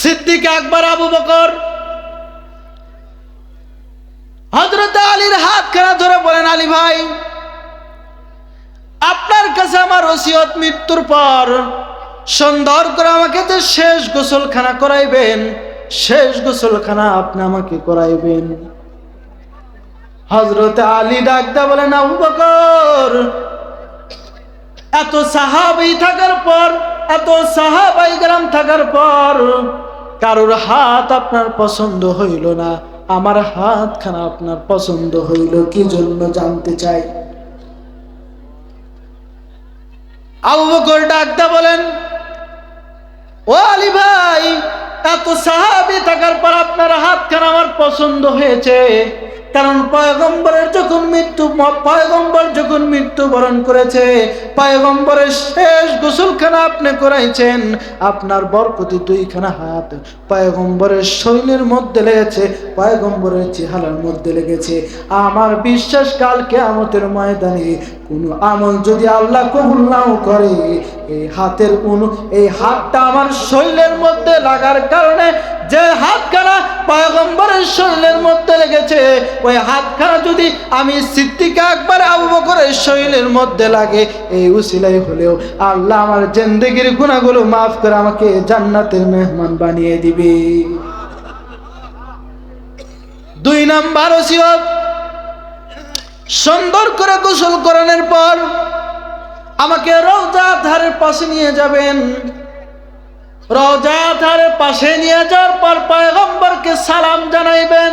সিদ্দিক আকবর, আবু বকর। হজরত আলীর হাত খানা ধরে বলেন, আলী ভাই, আপনার কাছে আমার ওসিয়ত মৃত্যুর পর সুন্দর করে আমাকে যে শেষ গোসলখানা করাইবেন, শেষ গোসলখানা আপনি আমাকে করাইবেন। হজরত আলী ডাকদা বলেন, আবু বকর, এত সাহাবি থাকার পর এত সাহাবাই গ্রাম থাকার পর কারোর হাত আপনার পছন্দ হইল না, আমার হাতখানা আপনার পছন্দ হইল, কি জন্য জানতে চাই? বলেন, ও আলী ভাই, এত সাহাবি থাকার পর আপনার হাতখানা আমার পছন্দ হয়েছে। কারণ পয়গম্বরের যখন মৃত্যু, পয়গম্বর যখন মৃত্যুবরণ করেছে, পয়গম্বরের শেষ গোসলখানা আপনি করাইছেন, আপনার বরকতি দুইখানা হাত পয়গম্বরের শৈলের মধ্যে লেগেছে, পয়গম্বরের চেহারার মধ্যে লেগেছে। আমার বিশ্বাস কালকে আমতের ময়দানে কোনো আমল যদি আল্লাহ কবুল নাও করে, এই হাতের অনু এই হাতটা আমার শৈলের মধ্যে লাগার কারণে যে হাতখানা পয়গম্বরের শরীরের মধ্যে লেগেছে, ওই হাতখানা যদি আমি সিদ্দিকা একবার আবু বকরের শরীরের মধ্যে লাগে, এই উসিলাই হলেও আল্লাহ আমার জেন্দেগির গুণাগুলো মাফ করে আমাকে জান্নাতের মেহমান বানিয়ে দিবে। দুই নাম্বার ওসিয়ত, সুন্দর করে গোসল করানোর পর আমাকে রওজা ধারের পাশে নিয়ে যাবেন। রওজা ধারের পাশে নিয়ে যাওয়ার পর পয়গম্বরকে সালাম জানাইবেন।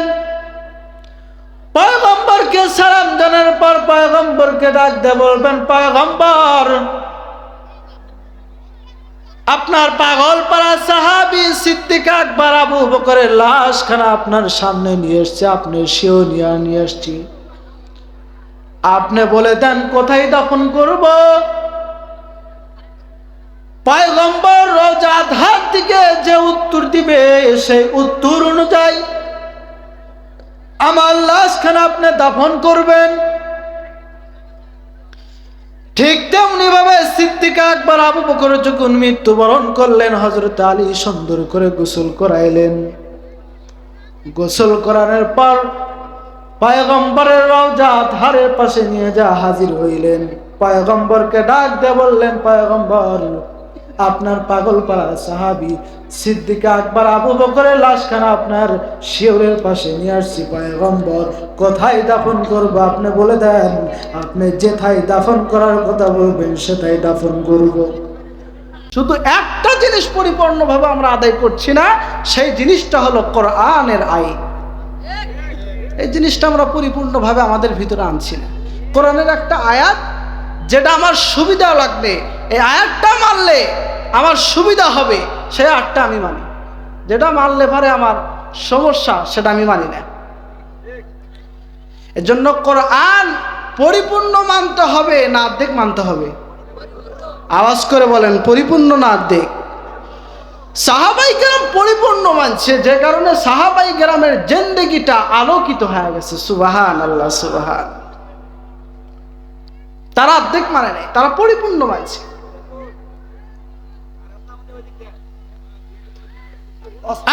পয়গম্বরকে সালাম জানার পর পয়গম্বরকে ডাক দিয়ে বলবেন, পয়গম্বর, আপনার পাগল পাড়া সাহাবি সিদ্দিক আকবর আবু বকরের লাশখানা আপনার সামনে নিয়ে এসছে, আপনি সেও নিয়ে নিয়ে এসছি। আপনি বলে দেন, কোথায় দাফন করব? পয়গম্বর রোজা ধার দিকে যে উত্তর দিবে, সেই উত্তর অনুযায়ী আমার লাশখানা আপনি দাফন করবেন। ঠিক তেমনি ভাবে আবু বকর যখন মৃত্যুবরণ করলেন হজরত আলী সুন্দর করে গোসল করাইলেন। গোসল করানোর পর পয়গম্বরের রওজা ধারের পাশে নিয়ে যা হাজির হইলেন। পায়গম্বরকে ডাক দিয়ে বললেন, পয়গম্বর আপনার পাগল পাড়া সাহাবি সিদ্দিকা আকবর আবু বকরের লাশখানা আপনার শিওরের পাশে নিয়ে আসছি, পয়গম্বর। কোথায় দাফন করব আপনি বলে দেন। আপনি যেথায় দাফন করার কথা বলবেন, সেথায় দাফন করব। শুধু একটা জিনিস পরিপূর্ণভাবে আমরা আদায় করছি না, সেই জিনিসটা হলো কোরআনের আইন। এই জিনিসটা আমরা পরিপূর্ণভাবে আমাদের ভিতরে আনছি না। কোরআনের একটা আয়াত যেটা আমার সুবিধা লাগবে, এই আয়াতটা মানলে আমার সুবিধা হবে, সেই আয়াতটা আমি মানি। যেটা মানলে পারে আমার সমস্যা, সেটা আমি মানি না। এর জন্য কোরআন পরিপূর্ণ মানতে হবে, না অর্ধেক মানতে হবে। আওয়াজ করে বলেন, পরিপূর্ণ না অর্ধেক। সাহাবাই গ্রাম পরিপূর্ণ মানছে, যে কারণে সাহাবাই গ্রামের জেন্দেগিটা আলোকিত হয়ে গেছে। সুবাহান আল্লাহ সুবাহান। তারা অর্ধেক মানে নাই, তারা পরিপূর্ণ মানছে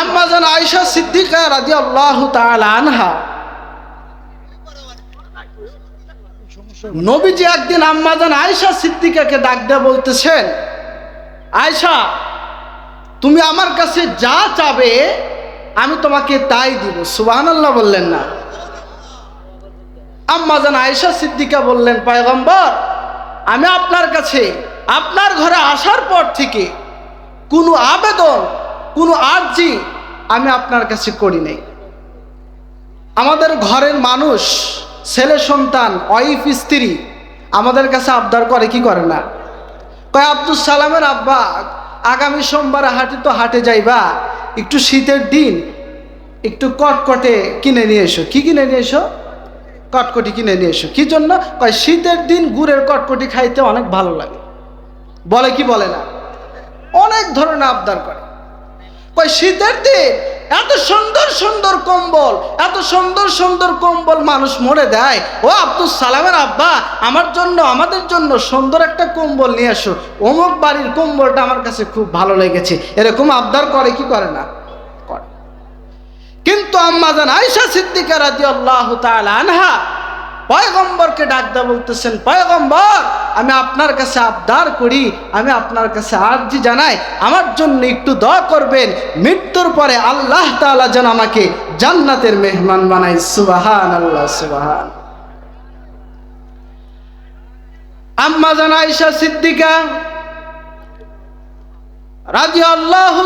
আম্মাজান আয়েশা সিদ্দিকা রাজি আল্লাহ আনহা, নবীজি একদিন আম্মাজান আয়েশা সিদ্দিকাকে ডাক দেয়া বলতেছেন, আয়েশা, তুমি আমার কাছে যা চাবে আমি তোমাকে তাই দিব। সুবহানাল্লাহ বললেন না। আম্মাজান আয়েশা সিদ্দিকা বললেন, পয়গম্বর, আমি আপনার কাছে, আপনার ঘরে আসার পর থেকে কোনো আবেদন, কোনো আর্জি আমি আপনার কাছে করি নাই। আমাদের ঘরের মানুষ, ছেলে সন্তান, ওয়াইফ, স্ত্রী আমাদের কাছে আবদার করে, কি করে না? কয় আব্দুল সালামের আব্বা, আগামী সোমবারে হাটে তো হাটে যাইবা, একটু শীতের দিন একটু কটকটে কিনে নিয়ে এসো। কি কিনে নিয়ে এসো? কটকটি কিনে নিয়ে এসো। কি জন্য? কয়, শীতের দিন গুড়ের কটকটি খাইতে অনেক ভালো লাগে। বলে কি বলে না? অনেক ধরনের আবদার করে। কয়, শীতের দিন এত সুন্দর সুন্দর কম্বল, এত সুন্দর সুন্দর কম্বল মানুষ মরে দেয়। ও আব্দুল সালামের আব্বা, আমার জন্য, আমাদের জন্য সুন্দর একটা কম্বল নিয়ে আসো অমুক বাড়ির কম্বলটা আমার কাছে খুব ভালো লেগেছে। এরকম আবদার করে কি করে না? কিন্তু আম্মা জান আয়েশা সিদ্দিকা রাদিয়াল্লাহু তাআলা আনহা পয়গম্বরকে ডাকতে বলতেছেন, পয়গম্বর, আমি আপনার কাছে আবদার করি, আমি আপনার কাছে আর্জি জানাই। আমার জন্য একটু দোয়া করবেন। মৃত্যুর পরে আল্লাহ তাআলা যেন আমাকে জান্নাতের মেহমান বানাই সুবাহান আল্লাহ সুবাহান। আম্মা জান আয়েশা সিদ্দিকা রাজি আল্লাহ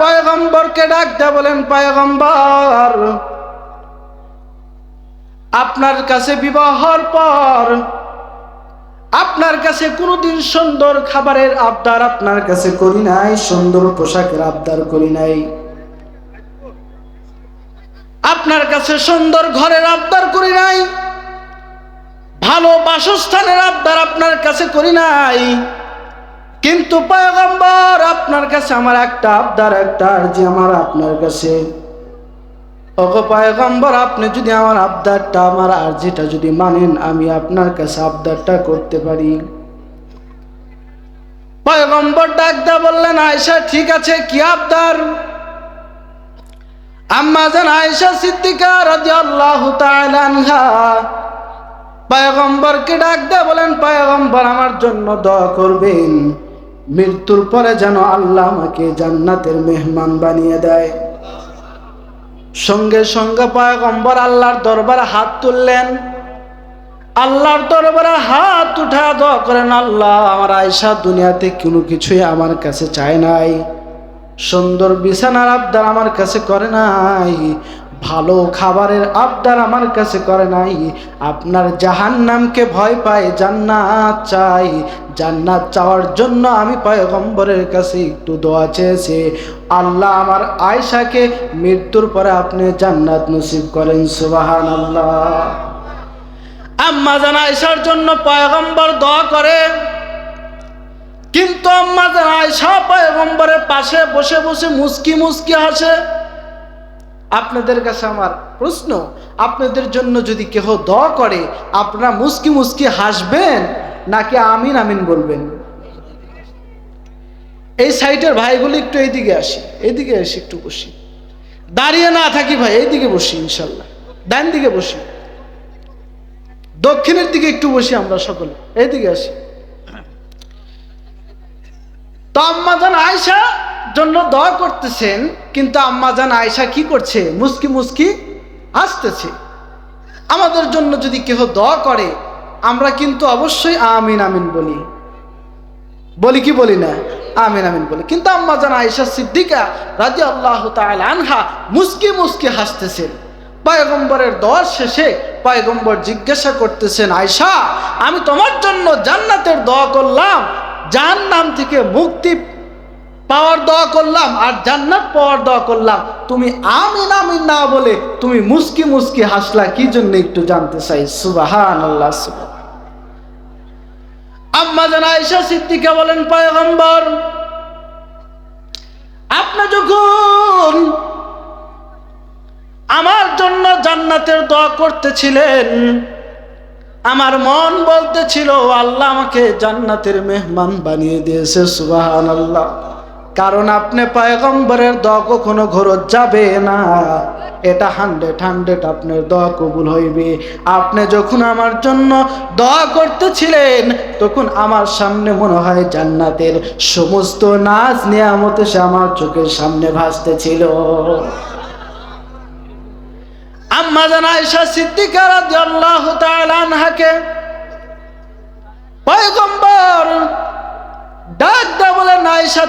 পয়গম্বরকে ডাকতে বলেন, পয়গম্বর, আপনার কাছে বিবাহর পর আপনার কাছে কোনোদিন সুন্দর খাবারের আবদার আপনার কাছে করি নাই, সুন্দর পোশাকের আবদার করি নাই। আপনার কাছে সুন্দর ঘরের আবদার করি নাই, ভালো বাসস্থানের আবদার আপনার কাছে করি নাই। কিন্তু পয়গম্বর আপনার কাছে আমার একটা আবদার, একটা আর্জি আমার আপনার কাছে। ওগো পয়গম্বর, আপনি যদি আমার আবদারটা, আমার আর্জিটা যদি মানেন, আমি আপনার কাছে আবদারটা করতে পারি। পয়গম্বর ডাকদা বললেন আয়সা ঠিক আছে, কি আবদার? আম্মা জান, আয়েশা সিদ্দিকা তাআলা আনহা। পয়গম্বরকে ডাক দেয়া বলেন, পয়গম্বর, আমার জন্য দোয়া করবেন। মৃত্যুর পরে যেন আল্লাহ আমাকে জান্নাতের মেহমান বানিয়ে দেয়। সঙ্গে সঙ্গে পয়গম্বর আল্লাহর দরবারে হাত তুললেন। আল্লাহর দরবারে হাত উঠা দোয়া করেন, আল্লাহ, আমার আয়সা দুনিয়াতে কোনো কিছুই আমার কাছে চায় নাই। সুন্দর বিছানার আবদার আমার কাছে করে নাই। ভালো খাবারের আবদার আমার কাছে করে নাই। আপনার জাহান্নামকে ভয় পায়, জান্নাত চাই। জান্নাত চাওয়ার জন্য আমি পয়গম্বরের কাছে একটু দোয়া চেয়েছি। আল্লাহ আমার আয়সাকে মৃত্যুর পরে আপনি জান্নাত নসিব করেন সুবাহান আল্লাহ আম্মা জান আয়সার জন্য পয়গম্বর দোয়া করে। কিন্তু আম্মা জান আয়সা পয়গম্বরের পাশে বসে বসে মুস্কি মুস্কি হাসে। আপনাদের কাছে আমার প্রশ্ন, আপনাদের জন্য যদি কেহ দোয়া করে, আপনারা মুস্কি মুস্কি হাসবেন নাকি আমিন আমিন বলবেন? এই সাইডের ভাইগুলি একটু এইদিকে আসি এইদিকে আসি একটু বসি। দাঁড়িয়ে না থাকি ভাই, এইদিকে বসি ইনশাল্লাহ, ডান দিকে বসি। দক্ষিণের দিকে একটু বসি আমরা সকলে, এইদিকে আসি। তো আম্মাজান আয়সা জন্য দোয়া করতেছেন, কিন্তু আম্মাজান আয়সা কি করছে? মুস্কি মুস্কি আসতেছে আমাদের জন্য যদি কেহ দোয়া করে, আমরা কিন্তু অবশ্যই আমিন আমিন বলি। বলি কি বলি না? আমিন আমিন বলি। কিন্তু আম্মাজান আয়সা সিদ্দিকা রাজি আল্লাহ আনহা মুস্কি মুস্কি হাসতেছেন। পায়গম্বরের দোয়ার শেষে পয়গম্বর জিজ্ঞাসা করতেছেন আয়সা আমি তোমার জন্য জান্নাতের দোয়া করলাম। জাহান্নাম থেকে মুক্তি পাওয়ার দোয়া করলাম আর জান্নাত পাওয়ার দোয়া করলাম। তুমি আমিন আমিন না বলে তুমি মুস্কি মুস্কি হাসলা, কি জন্য একটু জানতে চাই? সুবাহান আল্লাহ আম্মা জান আয়েশা সিদ্দিকা বলেন, পয়গম্বর, আপনি যখন আমার জন্য জান্নাতের দোয়া করতেছিলেন, আমার মন বলতেছিল, আল্লাহ আমাকে জান্নাতের মেহমান বানিয়ে দিয়েছে সুবাহান আল্লাহ কারণ আপনি পয়গম্বরের দোয়া কখনো ঘরত যাবে না। এটা হান্ড্রেড হান্ড্রেড আপনার দোয়া কবুল হইবে। আপনি যখন আমার জন্য দোয়া করতেছিলেন, তখন আমার সামনে মনে হয় জান্নাতের সমস্ত নাচ নিয়ামত সে আমার চোখের সামনে ভাসতেছিল। আম্মা জান আয়েশা সিদ্দিকা রাদিয়াল্লাহু তাআলা আনহাকে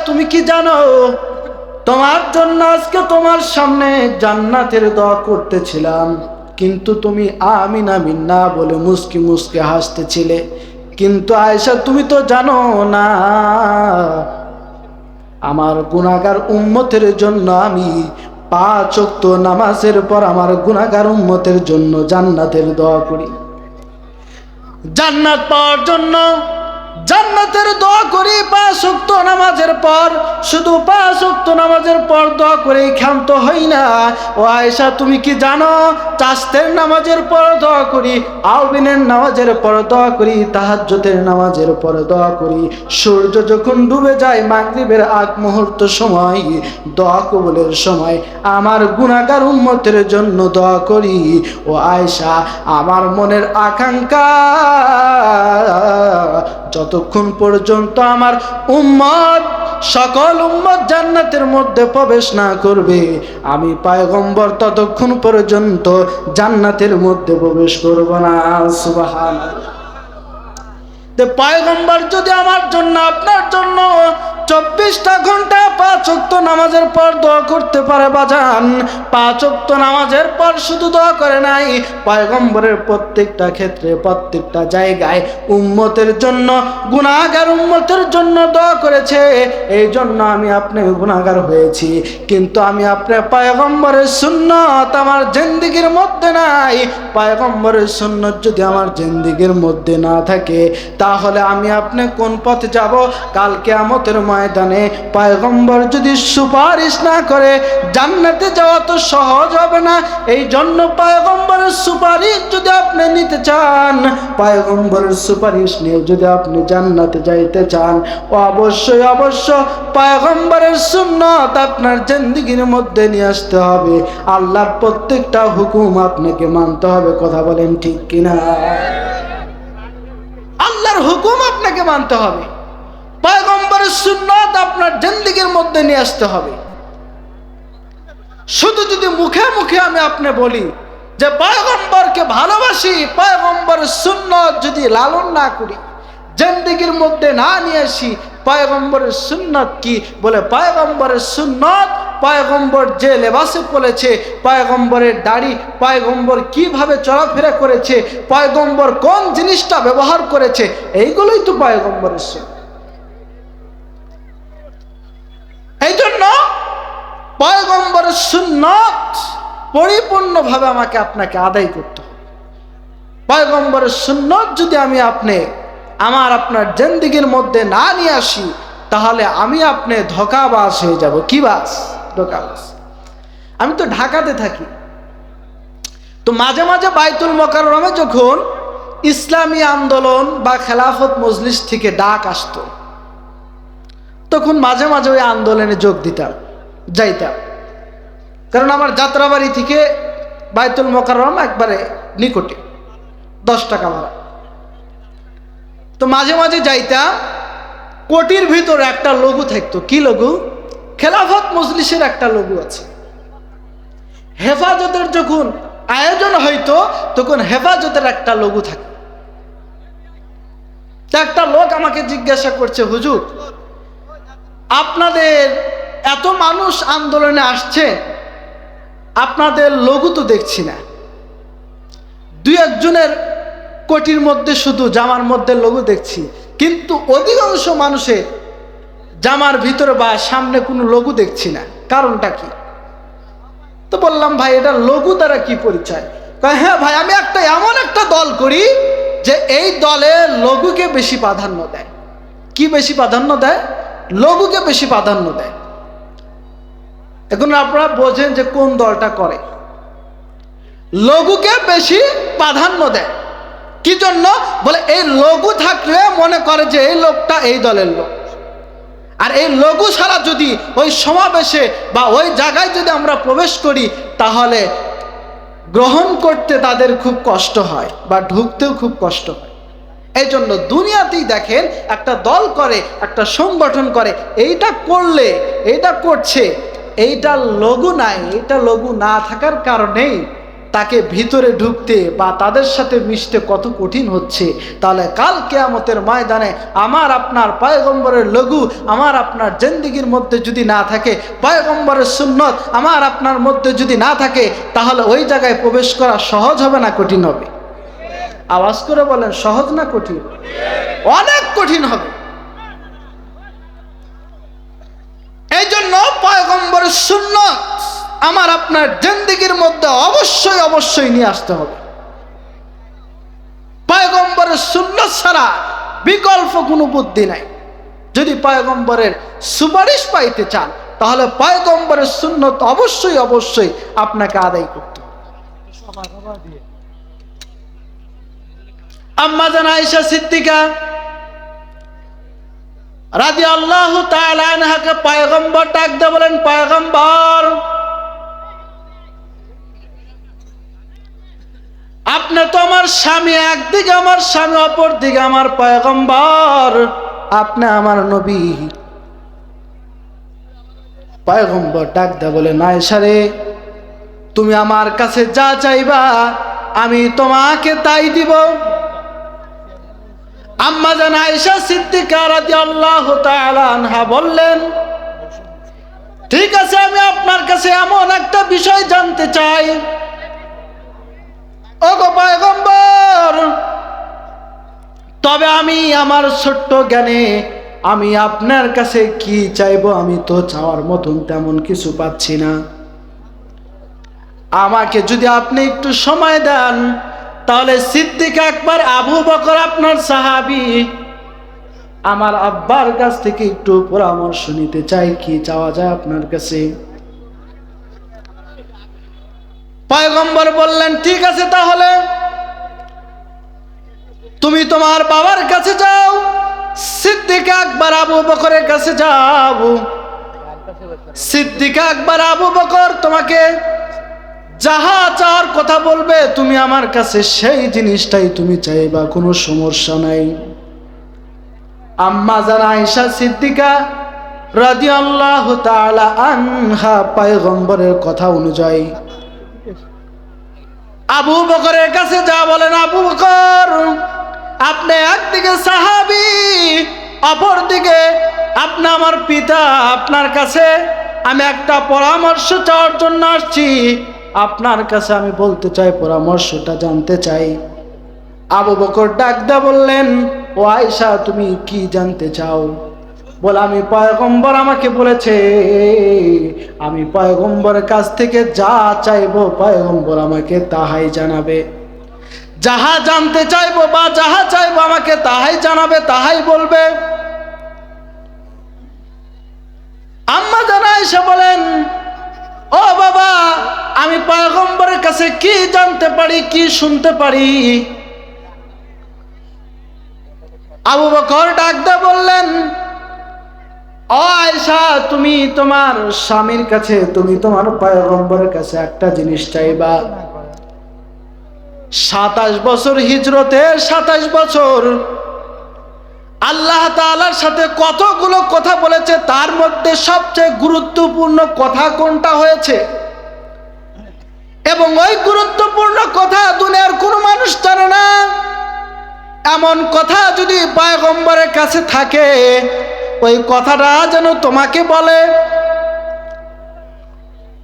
তুমি কি জানো? তোমার জন্য আজকে তোমার সামনে জান্নাতের দোয়া করতেছিলাম। কিন্তু তুমি আমিন আমিন না বলে মুস্কি মুস্কি হাসতেছিলে। কিন্তু আয়েশা, তুমি তো জানো না, আমার গুণাগার উম্মতের জন্য আমি পাঁচ ওয়াক্ত নামাজের পর আমার গুণাগার উম্মতের জন্য জান্নাতের দোয়া করি। জান্নাত পাওয়ার জন্য জান্নাতের দোয়া করি, পাঁচ উক্ত নামাজের পর, শুধু পাঁচ উক্ত নামাজের পর দোয়া করে ক্ষান্ত হই না। ও আয়েশা, তুমি কি জানো চাস্তের নামাজের পর দোয়া করি আউবিনের নামাজের পর দোয়া করি তাহাজ্জতের নামাজের পর দোয়া করি। সূর্য যখন ডুবে যায় মাগরিবের আগ মুহূর্ত সময়, দোয়া কবুলের সময়, আমার গুণাগার উন্মতের জন্য দোয়া করি। ও আয়েশা, আমার মনের আকাঙ্ক্ষা যতক্ষণ পর্যন্ত আমার উম্মত, সকল উম্মত জান্নাতের মধ্যে প্রবেশ না করবে, আমি পায়গম্বর ততক্ষণ পর্যন্ত জান্নাতের মধ্যে প্রবেশ করব না। সুবাহান পায়গম্বর যদি আমার জন্য, আপনার জন্য চব্বিশটা ঘণ্টা পাঁচ অক্ত নামাজের পর দোয়া করতে পারে বাজান। পাঁচ অক্ত নামাজের পর শুধু দোয়া করে নাই। পয়গম্বরের প্রত্যেকটা ক্ষেত্রে, প্রত্যেকটা জায়গায় উম্মতের জন্য গুণাগার উম্মতের জন্য দোয়া করেছে। এই জন্য আমি আপনি গুণাগার হয়েছি। কিন্তু আমি আপনার পয়গম্বরের সুন্নত আমার জেন্দিগির মধ্যে নাই। পয়গম্বরের সুন্নত যদি আমার জেন্দিগির মধ্যে না থাকে, তাহলে আমি আপনি কোন পথে যাব? কালকে আমতের ময়দানে পয়গম্বর যদি সুপারিশ না করে, জান্নাতে যাওয়া তো সহজ হবে না। এই জন্য পয়গম্বরের সুপারিশ যদি আপনি নিতে চান, পয়গম্বরের সুপারিশ নিয়ে যদি আপনি জান্নাতে যাইতে চান, অবশ্যই অবশ্য পয়গম্বরের সুন্নত আপনার জিন্দিগির মধ্যে নিয়ে আসতে হবে। আল্লাহর প্রত্যেকটা হুকুম আপনাকে মানতে হবে, কথা বলেন ঠিক কিনা? আল্লাহর হুকুম আপনাকে মানতে হবে। পয়গম্বরের সুন্নত আপনার জিন্দিগির মধ্যে নিয়ে আসতে হবে। শুধু যদি মুখে মুখে আমি আপনি বলি যে পয়গম্বরকে ভালোবাসি পয়গম্বরের সুন্নত যদি লালন না করি, জিন্দিগির মধ্যে না নিয়ে আসি পয়গম্বরের সুন্নত কি? বলে পয়গম্বরের সুন্নত, পায়গম্বর যে লেবাসে পড়েছে, পায়গম্বরের দাড়ি, পায়গম্বর কীভাবে চলাফেরা করেছে, পায়গম্বর কোন জিনিসটা ব্যবহার করেছে, এইগুলোই তো পায়গম্বরের সুন্নত এই জন্য পয়গম্বরের সুন্নত পরিপূর্ণভাবে আমাকে আপনাকে আদায় করতে হবে। পয়গম্বরের সুন্নত যদি আমি আপনি আমার আপনার জেন্দিগির মধ্যে না নিয়ে আসি, তাহলে আমি আপনি ধোকাবাস হয়ে যাব। কি বাস ধোকাবাস আমি তো ঢাকাতে থাকি। তো মাঝে মাঝে বাইতুল মকারমে যখন ইসলামী আন্দোলন বা খেলাফত মজলিস থেকে ডাক আসতো, তখন মাঝে মাঝে ওই আন্দোলনে যোগ দিতাম। যাইতাম। কারণ আমার যাত্রাবাড়ি থেকে বাইতুল মোকাররম একবারে নিকটে, দশ টাকা ভাড়া। তো মাঝে মাঝে যাইতাম, কোটির ভিতর একটা লঘু থাকতো। কি লঘু? খেলাফত মজলিসের একটা লঘু আছে। হেফাজতের যখন আয়োজন হইতো, তখন হেফাজতের একটা লঘু থাকে। একটা লোক আমাকে জিজ্ঞাসা করছে, হুজুর, আপনাদের এত মানুষ আন্দোলনে আসছে, আপনাদের লঘু তো দেখছি না। দুই একজনের কোটির মধ্যে শুধু জামার মধ্যে লঘু দেখছি, কিন্তু অধিকাংশ মানুষের জামার ভিতরে বা সামনে কোনো লঘু দেখছি না। কারণটা কি? তো বললাম, ভাই, এটা লঘু দ্বারা কি পরিচয়? হ্যাঁ ভাই, আমি একটা এমন একটা দল করি যে এই দলে লঘুকে বেশি প্রাধান্য দেয়। কি বেশি প্রাধান্য দেয়? লঘুকে বেশি প্রাধান্য দেয়। এখন আপনারা বোঝেন যে কোন দলটা করে। লঘুকে বেশি প্রাধান্য দেয়। কি জন্য? বলে এই লঘু থাকলে মনে করে যে এই লোকটা এই দলের লোক। আর এই লঘু ছাড়া যদি ওই সমাবেশে বা ওই জায়গায় যদি আমরা প্রবেশ করি, তাহলে গ্রহণ করতে তাদের খুব কষ্ট হয় বা ঢুকতেও খুব কষ্ট হয়। এই জন্য দুনিয়াতেই দেখেন একটা দল করে, একটা সংগঠন করে, এইটা করলে, এইটা করছে এইটা লঘু নাই, এটা লঘু না থাকার কারণেই তাকে ভিতরে ঢুকতে বা তাদের সাথে মিশতে কত কঠিন হচ্ছে। তাহলে কাল কেয়ামতের ময়দানে আমার আপনার পয়গম্বরের লঘু, আমার আপনার জেন্দিগির মধ্যে যদি না থাকে, পয়গম্বরের সুন্নত আমার আপনার মধ্যে যদি না থাকে, তাহলে ওই জায়গায় প্রবেশ করা সহজ হবে না কঠিন হবে? আওয়াজ করে বলেন, সহজ না কঠিন? অনেক কঠিন হবে। এই জন্য পয়গম্বরের সুন্নত আমার আপনার জিন্দিগির মধ্যে অবশ্যই অবশ্যই নিয়ে আসতে হবে পয়গম্বরের সুন্নত ছাড়া বিকল্প কোনো বুদ্ধি নাই যদি পয়গম্বরের সুপারিশ পাইতে চান, তাহলে পয়গম্বরের সুন্নত অবশ্যই অবশ্যই আপনাকে আদায় করতে হবে। আম্মা জান আয়েশা সিদ্দিকা রাজি আল্লাহ তালাকে পয়গম্বর ডাক দিয়ে বলেন, পয়গম্বর, আপনি তো আমার স্বামী, একদিকে আমার স্বামী অপর দিকে আমার পয়গম্বর। আপনি আমার নবী। পয়গম্বর ডাক দে বলে আয়েশা রে, তুমি আমার কাছে যা চাইবা, আমি তোমাকে তাই দিব। আম্মা জান আয়েশা সিদ্দিকা রাদিয়াল্লাহু তাআলা আনহা বললেন, ঠিক আছে, আমি আপনার কাছে এমন একটা বিষয় জানতে চাই। ও গো পয়গম্বর, তবে আমি আমার ছোট্ট জ্ঞানে আমি আপনার কাছে কি চাইব আমি তো চাওয়ার মতন তেমন কিছু পাচ্ছি না। আমাকে যদি আপনি একটু সময় দেন তাহলে সিদ্দিক একবার আবু বকর আপনার সাহাবি। আমার আব্বার কাছ থেকে একটু পরামর্শ নিতে চাই, কি চাওয়া যায় আপনার কাছে? পয়গম্বর বললেন, ঠিক আছে তাহলে, তুমি তোমার বাবার কাছে যাও, সিদ্দিক আকবর, আবু বকরের কাছে যাও। সিদ্দিক আকবর, আবু বকর তোমাকে যাহা চাওয়ার কথা বলবে, তুমি আমার কাছে সেই জিনিসটাই তুমি চাইবা, কোনো সমস্যা নাই। আম্মা জানা আয়েশা সিদ্দিকা রাদিয়াল্লাহু তাআলা আনহা পয়গম্বরের কথা অনুযায়ী, আবু বকরের কাছে যা বলেন, আবু বকর, আপনি একদিকে সাহাবি অপর দিকে আপনি আমার পিতা, আপনার কাছে আমি একটা পরামর্শ চাওয়ার জন্য আসছি। আপনার কাছে আমি বলতে চাই, পরামর্শটা জানতে চাই। আবু বকর ডাকদা বললেন, ও আয়সা তুমি কি জানতে চাও? বলে, আমি পয়গম্বর আমাকে বলেছে, আমি পয়গম্বরের কাছ থেকে যা চাইব, পয়গম্বর আমাকে তাহাই জানাবে। যাহা জানতে চাইব বা যাহা চাইব আমাকে তাহাই জানাবে, তাহাই বলবে। আম্মা জানা এসে বলেন ও বাবা, আমি পয়গম্বরের কাছে কি জানতে পারি, কি শুনতে পারি? আবু বকর ডাকতে বললেন, ও আয়সা তুমি তোমার স্বামীর কাছে, তুমি তোমার পয়গম্বরের কাছে একটা জিনিস চাইবা। সাতাশ বছর হিজরতে, সাতাশ বছর আল্লাহ তাআলার সাথে কতগুলো কথা বলেছে, তার মধ্যে সবচেয়ে গুরুত্বপূর্ণ কথা কোনটা হয়েছে? এবং ওই গুরুত্বপূর্ণ কথা দুনিয়ার কোনো মানুষ জানে না। এমন কথা যদি পয়গম্বরের কাছে থাকে, ওই কথাটা যেন তোমাকে বলে।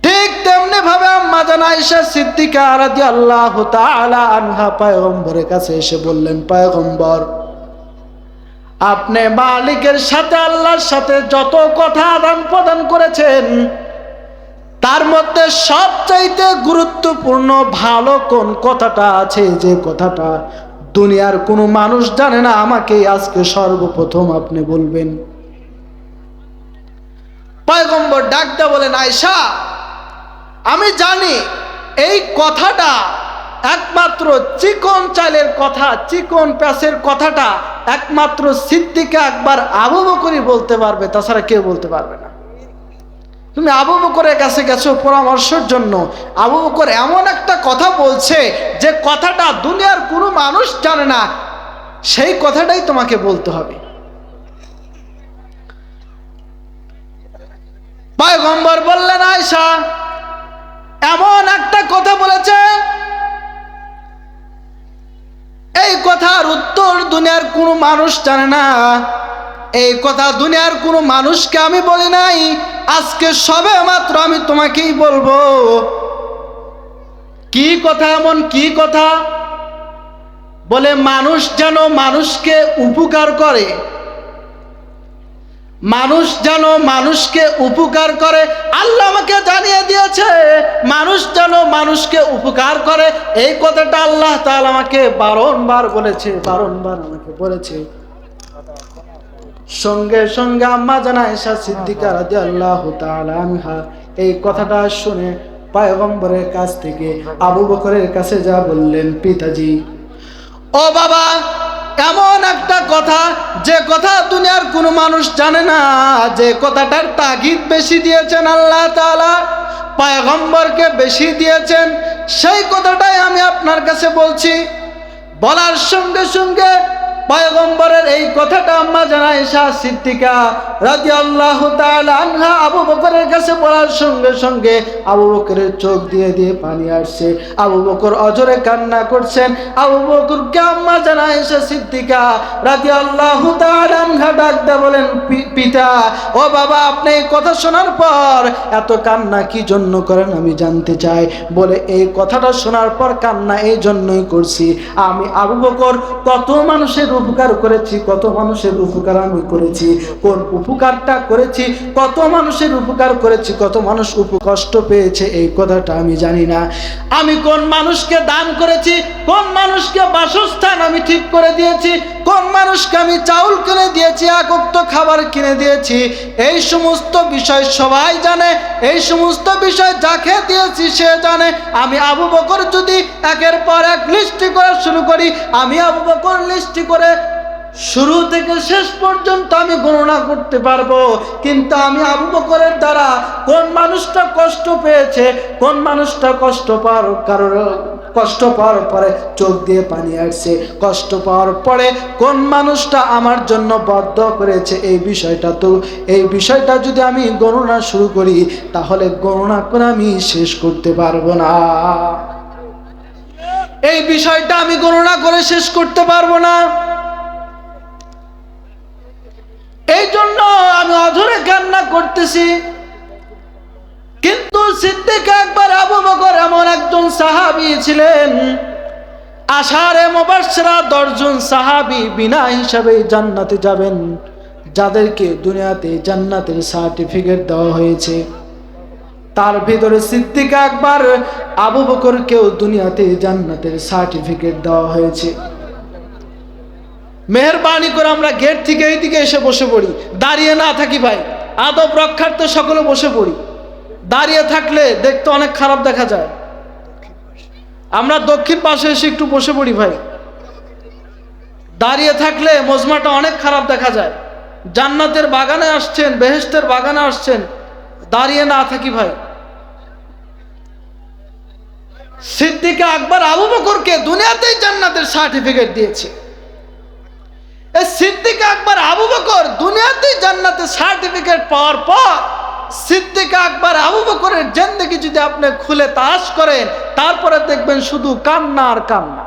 ঠিক তেমনি ভাবে আম্মা জান আয়েশা সিদ্দিকা রাদিয়াল্লাহু তাআলা আনহা পায়গম্বরের কাছে এসে বললেন, পয়গম্বর আপনি মালিকের সাথে আল্লাহর সাথে যত কথা আদান প্রদান করেছেন, তার মধ্যে সবচাইতে গুরুত্বপূর্ণ ভালো কোন কথাটা আছে? যে কথাটা দুনিয়ার কোনো মানুষ জানে না, আমাকে আজকে সর্বপ্রথম আপনি বলবেন। পয়গম্বর ডাকতে বলেন আয়সা আমি জানি এই কথাটা একমাত্র চিকন চালের কথা, চিকন প্যাসের কথাটা একমাত্র সিদ্দিকে একবার আবু বকরই বলতে পারবে, তাছাড়া কেউ বলতে পারবে না। তুমি আবু বকরের কাছে গেছো পরামর্শের জন্য। আবু বকর এমন একটা কথা বলছে যে কথাটা দুনিয়ার কোনো মানুষ জানে না, সেই কথাটাই তোমাকে বলতে হবে। পয়গম্বর বললেন আয়সা এমন একটা কথা বলেছে এই কথার উত্তর দুনিয়ার কোনো মানুষ জানে না। এই কথা দুনিয়ার কোনো মানুষকে আমি বলি নাই। আজকে সবে মাত্র আমি তোমাকেই বলব। কি কথা এমন, কি কথা? বলে মানুষ যেন মানুষকে উপকার করে। মানুষ যেন মানুষকে উপকার করে, আল্লাহ আমাকে জানিয়ে দিয়েছে, মানুষ যেন মানুষকে উপকার করে। এই কথাটা আল্লাহ তাআলা আমাকে বারংবার বলেছে, বারংবার আমাকে বলেছে। সঙ্গে সঙ্গে আম্মা জানা এসা সিদ্দিকা রাজি আল্লাহ আনহা এই কথাটা শুনে পায়গম্বরের কাছ থেকে আবু বকরের কাছে যা বললেন, পিতাজি, ও বাবা এমন একটা কথা, যে কথা দুনিয়ার কোনো মানুষ জানে না, যে কথাটার তাগিদ বেশি দিয়েছেন আল্লাহ তালা পায়গম্বরকে বেশি দিয়েছেন, সেই কথাটাই আমি আপনার কাছে বলছি। বলার সঙ্গে সঙ্গে পয়গম্বরের এই কথাটা আম্মা জানায় শাহ সিদ্দিকা রাদিয়াল্লাহু তাআলা আনহা আবু বকরের কাছে বলার সঙ্গে সঙ্গে আবু বকরের চোখ দিয়ে দিয়ে পানি আসছে। আবু বকর অজরে কান্না করছেন। আবু বকরকে আম্মা জানায় শাহ সিদ্দিকা রাদিয়াল্লাহু তাআলা আনহা ডাক দিয়ে বলেন, "পি- পিতা, ও বাবা, আপনি এই কথা শোনার পর এত কান্না কি জন্য করেন আমি জানতে চাই। বলে এই কথাটা শোনার পর কান্না এই জন্যই করছি। আমি আবু বকর কত মানুষের উপকার করেছি, কত মানুষের উপকার আমি করেছি, কোন উপকারটা করেছি, কত মানুষের উপকার করেছি, কত মানুষ উপ কষ্ট পেয়েছে, এই কথাটা আমি জানি না। আমি কোন মানুষকে দান করেছি, কোন মানুষকে বাসস্থান আমি ঠিক করে দিয়েছি, কোন মানুষকে আমি চাউল কিনে দিয়েছি একক্ত খাবার কিনে দিয়েছি, এই সমস্ত বিষয় সবাই জানে, এই সমস্ত বিষয় যাকে দিয়েছি সে জানে। আমি আবু বকর যদি একের পর এক লিস্টি করা শুরু করি, আমি আবু বকর লিস্টি করে শুরু থেকে শেষ পর্যন্ত আমি গণনা করতে পারব। কিন্তু আমি আবু বকরের দ্বারা কোন মানুষটা কষ্ট পেয়েছে, কোন মানুষটা কষ্ট পাওয়ার কারণ, কষ্ট পাওয়ার পরে চোখ দিয়ে পানি আসছে। কষ্ট পাওয়ার পরে কোন মানুষটা আমার জন্য বদ্ধ করেছে, এই বিষয়টা তো, এই বিষয়টা যদি আমি গণনা শুরু করি, তাহলে গণনা করে আমি শেষ করতে পারব না। এই বিষয়টা আমি গণনা করে শেষ করতে পারব না। এই জন্য আমি অধরে কান্না করতেছি। কিন্তু সিদ্দিক একবার আবু বকর এমন একজন সাহাবি ছিলেন আষাঢ়ে মোবাসরা দশজন সাহাবি বিনা হিসাবে জান্নাতে যাবেন, যাদেরকে দুনিয়াতে জান্নাতের সার্টিফিকেট দেওয়া হয়েছে। তার ভিতরে সিদ্দিক একবার আবু বকরকেও দুনিয়াতে জান্নাতের সার্টিফিকেট দেওয়া হয়েছে। মেহরবানি করে আমরা গেট থেকে এই দিকে এসে বসে পড়ি। দাঁড়িয়ে না থাকি ভাই। আদব রক্ষার্থে সকলে বসে পড়ি। দাঁড়িয়ে থাকলে দেখতে অনেক খারাপ দেখা যায়। আমরা দক্ষিণ পাশে এসে একটু বসে পড়ি ভাই। দাঁড়িয়ে থাকলে মজমাটা অনেক খারাপ দেখা যায়। জান্নাতের বাগানে আসছেন বেহেস্তের বাগানে আসছেন। দাঁড়িয়ে না থাকি ভাই। সিদ্দিকে আকবর আবু বকরকে দুনিয়াতেই জান্নাতের সার্টিফিকেট দিয়েছে। এই আবু বকর সার্টিফিকেট পাওয়ার পর আবু যদি আপনি খুলে তাস করেন, তারপরে দেখবেন শুধু কান্না আর কান্না।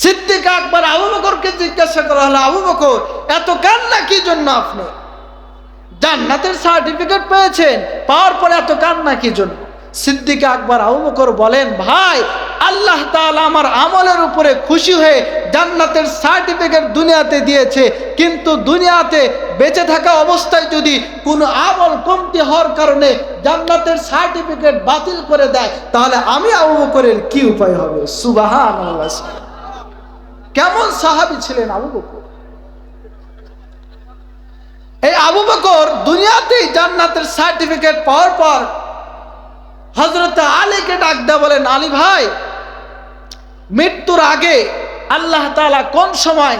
সিদ্দিক আকবর আবু বকরকে জিজ্ঞাসা করা হলো, আবু বকর, এত কান্না কি জন্য আপনি? জান্নাতের সার্টিফিকেট পেয়েছেন, পাওয়ার পরে এত কান্না কি জন্য? সিদ্দিক আকবর আবু বকর বলেন, ভাই আল্লাহ তাআলা আমার আমলের উপরে খুশি হয়ে জান্নাতের সার্টিফিকেট দুনিয়াতে দিয়েছে। কিন্তু দুনিয়াতে বেঁচে থাকা অবস্থায় যদি কোনো আমল কমতি হওয়ার কারণে জান্নাতের সার্টিফিকেট বাতিল করে দেয়, তাহলে আমি আবু বকরের কি উপায় হবে? সুবাহান কেমন সাহাবি ছিলেন আবু বকর? এই আবু বকর দুনিয়াতেই জান্নাতের সার্টিফিকেট পাওয়ার পর হজরত আলীকে ডাক দেয়া বলেন, আলী ভাই মৃত্যুর আগে আল্লাহ তাআলা কোন সময়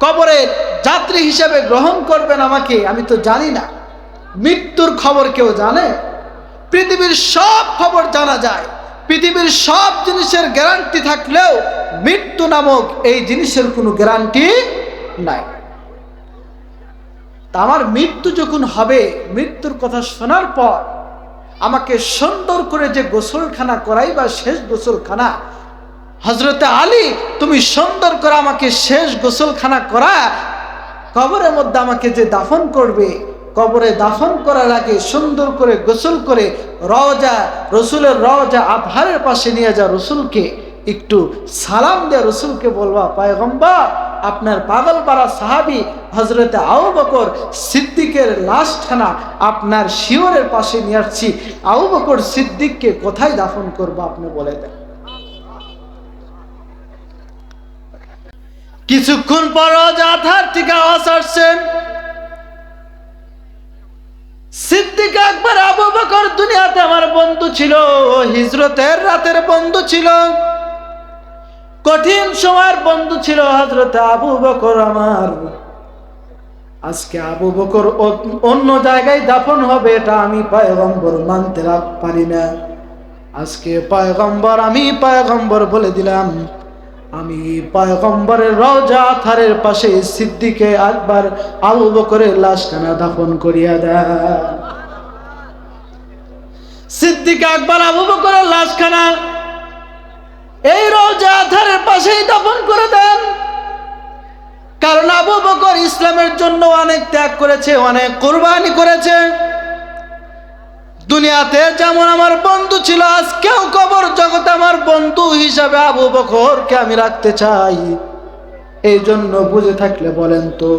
কবরের যাত্রী হিসেবে গ্রহণ করবেন আমাকে আমি তো জানি না। মৃত্যুর খবর কেউ জানে? পৃথিবীর সব খবর জানা যায়। পৃথিবীর সব জিনিসের গ্যারান্টি থাকলেও মৃত্যু নামক এই জিনিসের কোনো গ্যারান্টি নাই। আমার মৃত্যু যখন হবে, মৃত্যুর কথা শোনার পর আমাকে সুন্দর করে যে গোসলখানা করাই বা শেষ গোসলখানা হজরতে আলী, তুমি সুন্দর করে আমাকে শেষ গোসলখানা করা, কবরের মধ্যে আমাকে যে দাফন করবে, কবরে দাফন করার আগে সুন্দর করে গোসল করে রওজা, রসুলের রওজা আধারের পাশে নিয়ে যা রসুলকে, একটু সালাম দেয়া রসুলকে বলবা, পায়গম্বর, আপনার পাগলপাড়া সাহাবি হজরতে আউ বকর সিদ্দিকের লাশখানা আপনার শিওরের পাশে নিয়ে আসছি। আউ বকর সিদ্দিককে কোথায় দাফন করব আপনি বলে দেন? কিছুক্ষণ পর আধার থেকে আওয়াজ আসছে সিদ্দিক আকবর, আবু বকর দুনিয়াতে আমার বন্ধু ছিল, হিজরতের রাতের বন্ধু ছিল। কঠিন সময়ের বন্ধু ছিল হজরত আবু বকর আমার। আজকে আবু বকর অন্য জায়গায় দাফন হবে, এটা আমি পায়গম্বর মানতে পারি না। আজকে পায়গম্বর, আমি পায়গম্বর বলে দিলাম আমি পায়গম্বরের রওজা থারের পাশে সিদ্দিকে একবার আবু বকরের লাশখানা দাফন করিয়া দেয় সিদ্দিক আকবর আবু বকরের লাশখানা এই রওজা থারের পাশেই দাফন করে দেন। কারণ আবু বকর ইসলামের জন্য অনেক ত্যাগ করেছে, অনেক কোরবানি করেছে। দুনিয়াতে যেমন আমার বন্ধু ছিল আজ কেউ কবর জগতে আমার বন্ধু হিসাবে আবু বকরকে আমি রাখতে চাই। এই জন্য বুঝে থাকলে বলেন তো,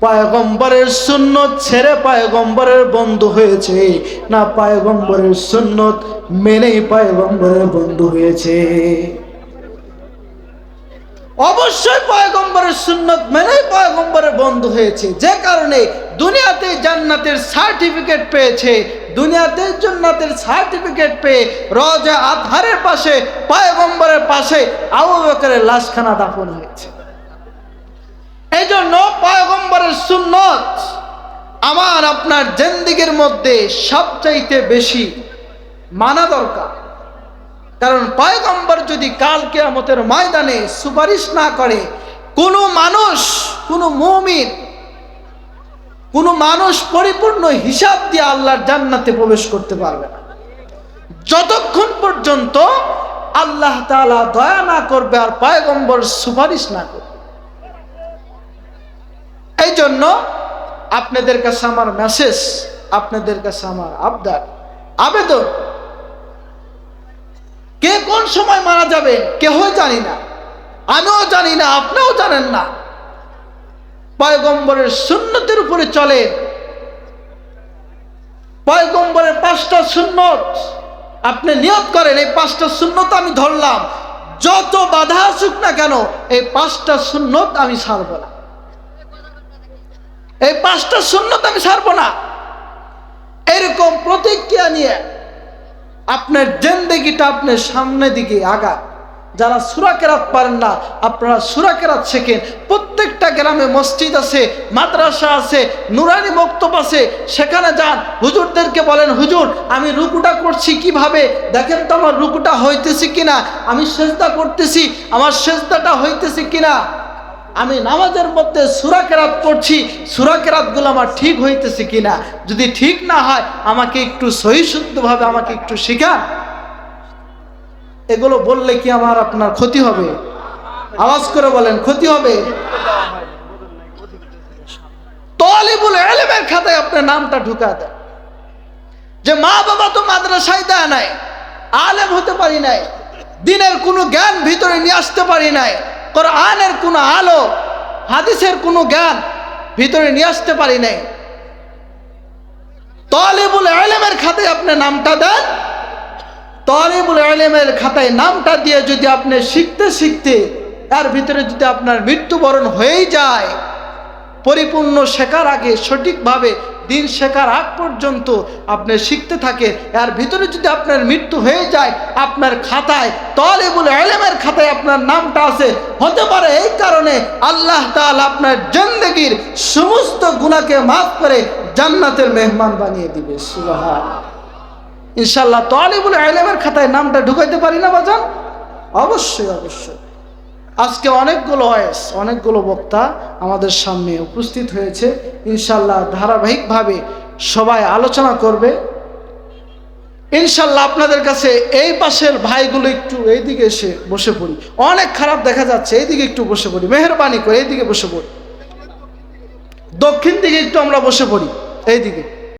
পায়গম্বরের সুন্নত ছেড়ে পায়গম্বরের বন্ধু হয়েছে না পায়গম্বরের সুন্নত মেনেই পায়গম্বরের বন্ধু হয়েছে? অবশ্যই পয়গম্বরের সুন্নত মেনেই পয়গম্বরের বন্ধু হয়েছে। যে কারণে দুনিয়াতে জান্নাতের সার্টিফিকেট পেয়েছে, দুনিয়াতে জান্নাতের সার্টিফিকেট পেয়ে রজা আধারের পাশে, পয়গম্বরের পাশে আবু বকরের লাশখানা দাফন হয়েছে। এই জন্য পয়গম্বরের সুন্নত আমার আপনার জেন্দিগির মধ্যে সবচাইতে বেশি মানা দরকার। কারণ পয়গম্বর যদি কাল কেয়ামতের ময়দানে সুপারিশ না করে, কোনো মানুষ, কোনো মুমিন, কোনো মানুষ পরিপূর্ণ হিসাব দিয়ে আল্লাহর জান্নাতে প্রবেশ করতে পারবে না। যতক্ষণ পর্যন্ত আল্লাহ তাআলা দয়া না করবে আর পয়গম্বর সুপারিশ না করবে। এই জন্য আপনাদের কাছে আমার মেসেজ আপনাদের কাছে আমার আবদার, আবেদন কে কোন সময় মারা যাবে কেহ জানি না। আমিও জানি না, আপনিও জানেন না। পয়গম্বরের সুন্নতের উপরে চলে। পয়গম্বরের পাঁচটা সুন্নত আপনি নিয়ত করেন, এই পাঁচটা সুন্নত আমি ধরলাম। যত বাধা আসুক না কেন, এই পাঁচটা সুন্নত আমি ছাড়ব না। এই পাঁচটা সুন্নত আমি ছাড়ব না। এরকম প্রতিক্রিয়া নিয়ে আপনার জেন্দেগিটা আপনার সামনের দিকে আগা যারা সুরাকেরাত পারেন না, আপনারা সুরাকেরাত শেখেন। প্রত্যেকটা গ্রামে মসজিদ আছে, মাদ্রাসা আছে, নুরানি বক্তব্য আছে, সেখানে যান। হুজুরদেরকে বলেন, হুজুর, আমি রুকুটা করছি কীভাবে? দেখেন তো আমার রুকুটা হইতেছি কিনা। আমি সেজদা করতেছি, আমার সেজদাটা হইতেছি কিনা? আমি নামাজের মধ্যে সুরাকেরাত পড়ছি সুরাকেরাতগুলো আমার ঠিক হইতেছে কিনা? যদি ঠিক না হয়, আমাকে একটু সহি শুদ্ধভাবে আমাকে একটু শেখান। এগুলো বললে কি আমার আপনার ক্ষতি হবে? আওয়াজ করে বলেন, ক্ষতি হবে? তলিবুল এলেমের খাতায় আপনার নামটা ঢুকা দেন। যে মা বাবা তো মাদ্রাসায় দেয় নাই, আলেম হতে পারি নাই, দিনের কোনো জ্ঞান ভিতরে নিয়ে আসতে পারি নাই কোরআনের কোনো আলো, হাদিসের কোনো জ্ঞান ভিতরে নিয়ে আসতে পারি নাই। তলিবুল এলেমের খাতায় আপনি নামটা দেন। তলিবুল এলেমের খাতায় নামটা দিয়ে যদি আপনি শিখতে শিখতে তার ভিতরে যদি আপনার মৃত্যুবরণ হয়েই যায়, পরিপূর্ণ শেখার আগে সঠিকভাবে দিন শেখার আগ পর্যন্ত আপনি শিখতে থাকে, এর ভিতরে যদি আপনার মৃত্যু হয়ে যায়, আপনার খাতায়, তলেবুল এলেমের খাতায় আপনার নামটা আছে। হতে পারে এই কারণে আল্লাহ তাআলা আপনার জিন্দগির সমস্ত গুণাকে মাফ করে জান্নাতের মেহমান বানিয়ে দিবে। সুবহান ইনশাল্লাহ তলেবুল এলেমের খাতায় নামটা ঢুকাইতে পারি না বাজান? অবশ্যই অবশ্যই। আজকে অনেকগুলো ওয়েস অনেকগুলো বক্তা আমাদের সামনে উপস্থিত হয়েছে। ইনশাল্লাহ ধারাবাহিকভাবে সবাই আলোচনা করবে। ইনশাল্লাহ আপনাদের কাছে এই পাশের ভাইগুলো একটু এইদিকে এসে বসে পড়ি। অনেক খারাপ দেখা যাচ্ছে, এইদিকে একটু বসে পড়ি। মেহরবানি করে এইদিকে বসে পড়ি। দক্ষিণ দিকে একটু আমরা বসে পড়ি, এইদিকে।